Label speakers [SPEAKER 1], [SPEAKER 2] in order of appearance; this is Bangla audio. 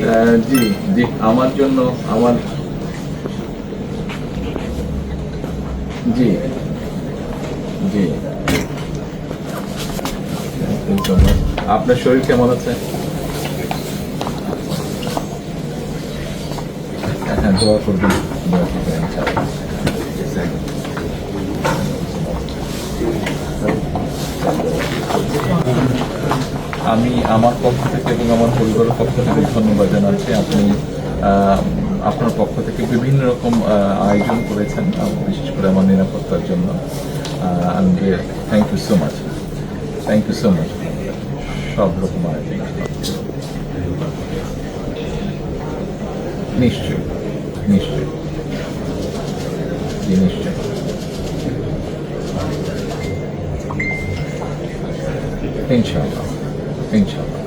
[SPEAKER 1] জি জি, আমার জন্য, আমার জি জি Thank you. আপনার শরীর কেমন আছে হ্যাঁ দোয়া করবেন, ইনশাআল্লাহ। আমি আমার পক্ষ থেকে এবং আমার পরিবারের পক্ষ থেকে ধন্যবাদ জানাচ্ছি। আপনি আপনার পক্ষ থেকে বিভিন্ন রকম আয়োজন করেছেন বিশেষ করে আমার নিরাপত্তার জন্য। Thank you so much thank you so much সব রকম আয়োজন। নিশ্চয় নিশ্চয় জি, নিশ্চয়ই। inshallah.